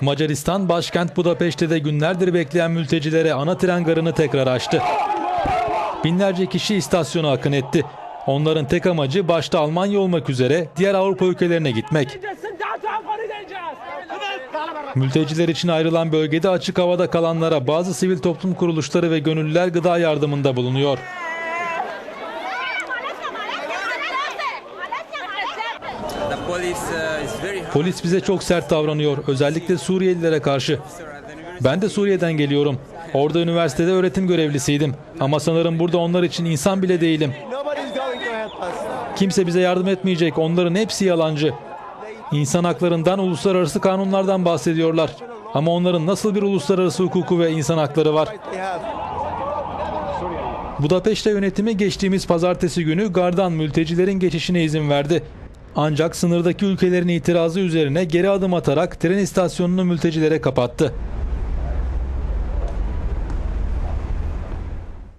Macaristan başkent Budapeşte de günlerdir bekleyen mültecilere ana tren garını tekrar açtı. Binlerce kişi istasyona akın etti. Onların tek amacı başta Almanya olmak üzere diğer Avrupa ülkelerine gitmek. Mülteciler için ayrılan bölgede açık havada kalanlara bazı sivil toplum kuruluşları ve gönüllüler gıda yardımında bulunuyor. Polis bize çok sert davranıyor, özellikle Suriyelilere karşı. Ben de Suriye'den geliyorum. Orada üniversitede öğretim görevlisiydim. Ama sanırım burada onlar için insan bile değilim. Kimse bize yardım etmeyecek. Onların hepsi yalancı. İnsan haklarından, uluslararası kanunlardan bahsediyorlar. Ama onların nasıl bir uluslararası hukuku ve insan hakları var? Budapeşte yönetimi geçtiğimiz pazartesi günü gardan mültecilerin geçişine izin verdi. Ancak sınırdaki ülkelerin itirazı üzerine geri adım atarak tren istasyonunu mültecilere kapattı.